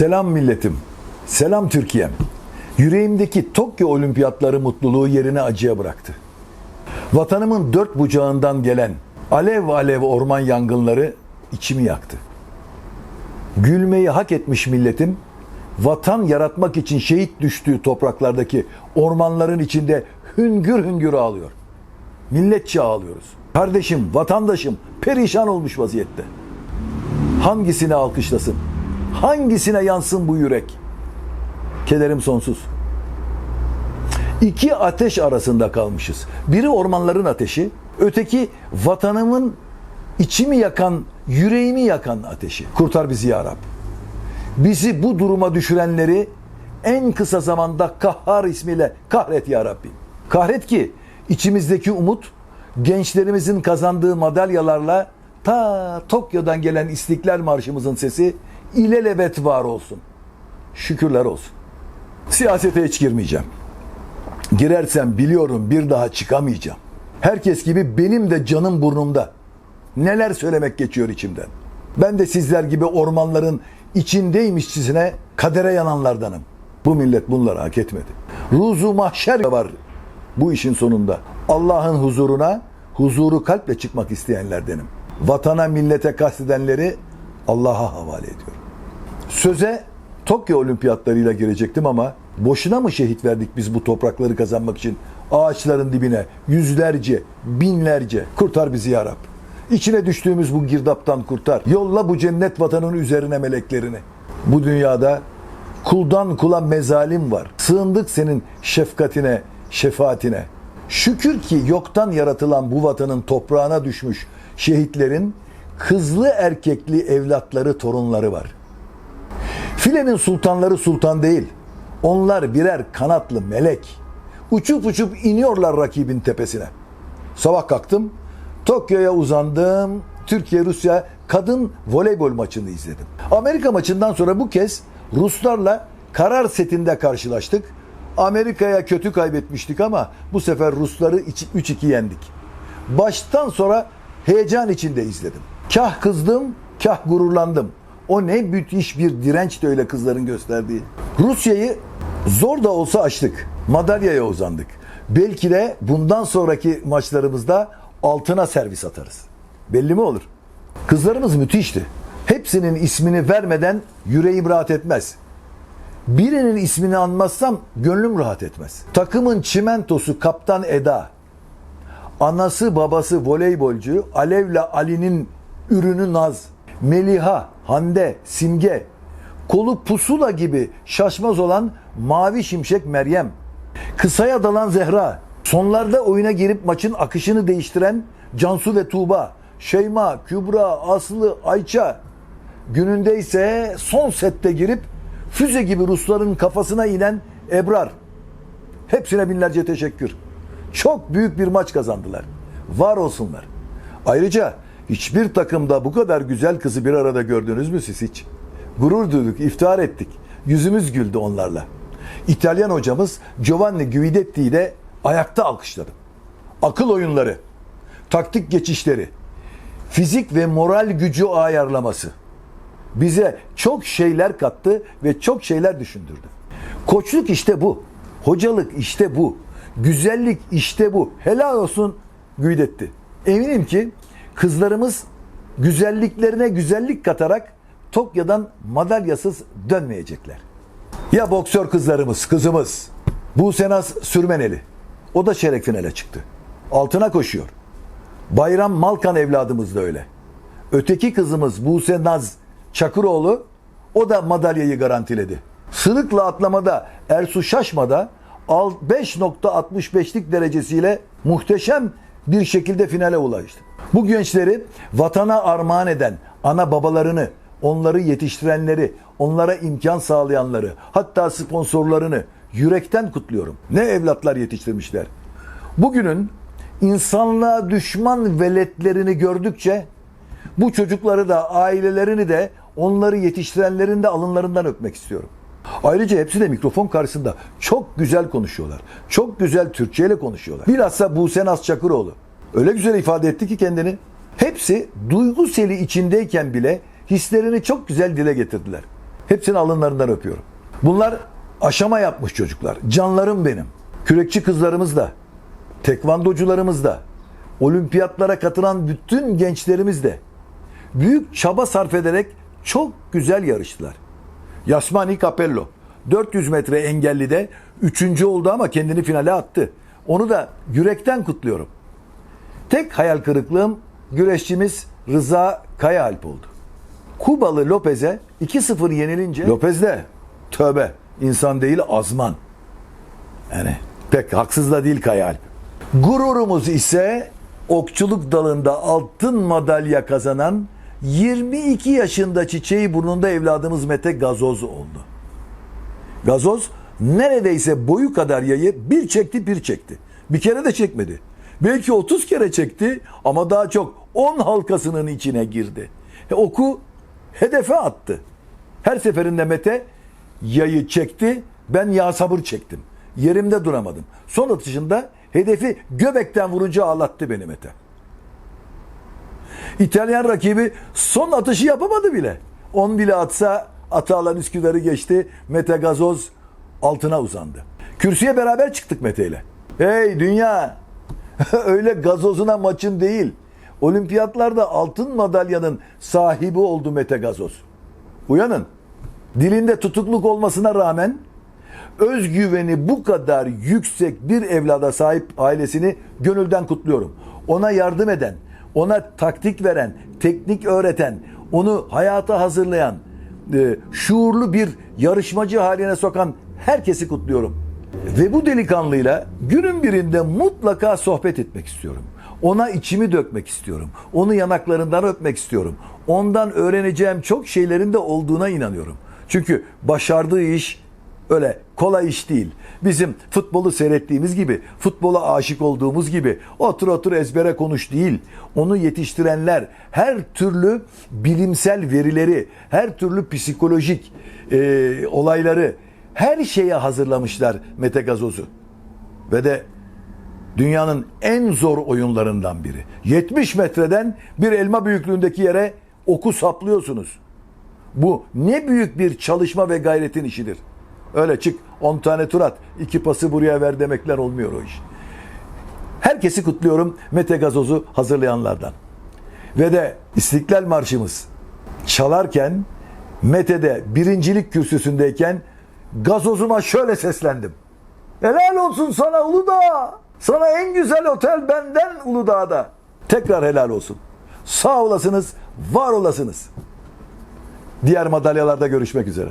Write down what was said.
Selam milletim. Selam Türkiye'm. Yüreğimdeki Tokyo Olimpiyatları mutluluğu yerine acıya bıraktı. Vatanımın dört bucağından gelen alev alev orman yangınları içimi yaktı. Gülmeyi hak etmiş milletim, vatan yaratmak için şehit düştüğü topraklardaki ormanların içinde hüngür hüngür ağlıyor. Milletçe ağlıyoruz. Kardeşim, vatandaşım perişan olmuş vaziyette. Hangisini alkışlasın? Hangisine yansın bu yürek? Kederim sonsuz. İki ateş arasında kalmışız. Biri ormanların ateşi, öteki vatanımın içimi yakan, yüreğimi yakan ateşi. Kurtar bizi ya Rab. Bizi bu duruma düşürenleri en kısa zamanda Kahhar ismiyle kahret ya Rabbi. Kahret ki içimizdeki umut gençlerimizin kazandığı madalyalarla ta Tokyo'dan gelen İstiklal Marşımızın sesi ilelebet var olsun. Şükürler olsun. Siyasete hiç girmeyeceğim. Girersem biliyorum bir daha çıkamayacağım. Herkes gibi benim de canım burnumda. Neler söylemek geçiyor içimden. Ben de sizler gibi ormanların içindeymişçisine kadere yananlardanım. Bu millet bunları hak etmedi. Ruzu mahşer var bu işin sonunda. Allah'ın huzuruna huzuru kalple çıkmak isteyenlerdenim. Vatana millete kastedenleri Allah'a havale ediyorum. Söze Tokyo Olimpiyatlarıyla girecektim ama boşuna mı şehit verdik biz bu toprakları kazanmak için? Ağaçların dibine yüzlerce, binlerce kurtar bizi ya Rab. İçine düştüğümüz bu girdaptan kurtar. Yolla bu cennet vatanın üzerine meleklerini. Bu dünyada kuldan kula mezalim var. Sığındık senin şefkatine, şefaatine. Şükür ki yoktan yaratılan bu vatanın toprağına düşmüş şehitlerin kızlı erkekli evlatları, torunları var. Filenin sultanları sultan değil. Onlar birer kanatlı melek. Uçup uçup iniyorlar rakibin tepesine. Sabah kalktım, Tokyo'ya uzandım. Türkiye-Rusya kadın voleybol maçını izledim. Amerika maçından sonra bu kez Ruslarla karar setinde karşılaştık. Amerika'ya kötü kaybetmiştik ama bu sefer Rusları 3-2 yendik. Baştan sonra heyecan içinde izledim. Kah kızdım, kah gururlandım. O ne müthiş bir direnç de öyle kızların gösterdiği. Rusya'yı zor da olsa açtık. Madalyaya uzandık. Belki de bundan sonraki maçlarımızda altına servis atarız. Belli mi olur? Kızlarımız müthişti. Hepsinin ismini vermeden yüreğim rahat etmez. Birinin ismini anmazsam gönlüm rahat etmez. Takımın çimentosu Kaptan Eda. Anası babası voleybolcu Alev'le Ali'nin ürünü Naz. Meliha, Hande, Simge. Kolu pusula gibi şaşmaz olan Mavi Şimşek Meryem. Kısaya dalan Zehra. Sonlarda oyuna girip maçın akışını değiştiren Cansu ve Tuğba. Şeyma, Kübra, Aslı, Ayça. Gününde ise son sette girip füze gibi Rusların kafasına inen Ebrar. Hepsine binlerce teşekkür. Çok büyük bir maç kazandılar. Var olsunlar. Ayrıca hiçbir takımda bu kadar güzel kızı bir arada gördünüz mü siz hiç? Gurur duyduk, iftihar ettik. Yüzümüz güldü onlarla. İtalyan hocamız Giovanni Guidetti'yi de ayakta alkışladım. Akıl oyunları, taktik geçişleri, fizik ve moral gücü ayarlaması bize çok şeyler kattı ve çok şeyler düşündürdü. Koçluk işte bu. Hocalık işte bu. Güzellik işte bu. Helal olsun Güydetti. Eminim ki kızlarımız güzelliklerine güzellik katarak Tokyo'dan madalyasız dönmeyecekler. Ya boksör kızlarımız, kızımız Buse Naz Sürmeneli. O da çeyrek finale çıktı. Altına koşuyor. Bayram Malkan evladımız da öyle. Öteki kızımız Buse Naz Çakıroğlu o da madalyayı garantiledi. Sırıkla atlamada Ersu Şaşma'da 5.65'lik derecesiyle muhteşem bir şekilde finale ulaştı. Bu gençleri vatana armağan eden ana babalarını, onları yetiştirenleri, onlara imkan sağlayanları, hatta sponsorlarını yürekten kutluyorum. Ne evlatlar yetiştirmişler. Bugünün insanlığa düşman veletlerini gördükçe bu çocukları da ailelerini de onları yetiştirenlerin de alınlarından öpmek istiyorum. Ayrıca hepsi de mikrofon karşısında çok güzel konuşuyorlar. Çok güzel Türkçe ile konuşuyorlar. Bilhassa Buse Naz Çakıroğlu. Öyle güzel ifade etti ki kendini. Hepsi duygu seli içindeyken bile hislerini çok güzel dile getirdiler. Hepsini alınlarından öpüyorum. Bunlar aşama yapmış çocuklar. Canlarım benim. Kürekçi kızlarımız da, tekvandocularımız da, olimpiyatlara katılan bütün gençlerimiz de büyük çaba sarf ederek çok güzel yarıştılar. Yasmani Capello 400 metre engellide 3. oldu ama kendini finale attı. Onu da yürekten kutluyorum. Tek hayal kırıklığım güreşçimiz Rıza Kayaalp oldu. Kubalı Lopez'e 2-0 yenilince Lopez de tövbe insan değil azman. Yani pek haksız da değil Kayaalp. Gururumuz ise okçuluk dalında altın madalya kazanan 22 yaşında çiçeği burnunda evladımız Mete Gazoz oldu. Gazoz neredeyse boyu kadar yayı bir çekti bir çekti. Bir kere de çekmedi. Belki 30 kere çekti ama daha çok 10 halkasının içine girdi. E, oku hedefe attı. Her seferinde Mete yayı çekti. Ben yağ sabır çektim. Yerimde duramadım. Son atışında hedefi göbekten vurunca ağlattı beni Mete. İtalyan rakibi son atışı yapamadı bile. 10 bile atsa Atalan Üsküdar'ı geçti. Mete Gazoz altına uzandı. Kürsüye beraber çıktık Mete ile. Hey dünya! Öyle gazozuna maçın değil. Olimpiyatlarda altın madalyanın sahibi oldu Mete Gazoz. Uyanın. Dilinde tutukluk olmasına rağmen özgüveni bu kadar yüksek bir evlada sahip ailesini gönülden kutluyorum. Ona yardım eden, ona taktik veren, teknik öğreten, onu hayata hazırlayan, e, şuurlu bir yarışmacı haline sokan herkesi kutluyorum. Ve bu delikanlıyla günün birinde mutlaka sohbet etmek istiyorum. Ona içimi dökmek istiyorum. Onu yanaklarından öpmek istiyorum. Ondan öğreneceğim çok şeylerin de olduğuna inanıyorum. Çünkü başardığı iş öyle kolay iş değil. Bizim futbolu seyrettiğimiz gibi, futbola aşık olduğumuz gibi otur otur ezbere konuş değil. Onu yetiştirenler her türlü bilimsel verileri, her türlü psikolojik e, olayları, her şeye hazırlamışlar Mete Gazoz'u. Ve de dünyanın en zor oyunlarından biri. 70 metreden bir elma büyüklüğündeki yere oku saplıyorsunuz. Bu ne büyük bir çalışma ve gayretin işidir. Öyle çık 10 tane tur at, iki pası buraya ver demekler olmuyor o iş. Herkesi kutluyorum Mete Gazoz'u hazırlayanlardan. Ve de İstiklal Marşımız çalarken Mete'de birincilik kürsüsündeyken gazozuma şöyle seslendim. Helal olsun sana Uludağ. Sana en güzel otel benden Uludağ'da. Tekrar helal olsun. Sağ olasınız, var olasınız. Diğer madalyalarda görüşmek üzere.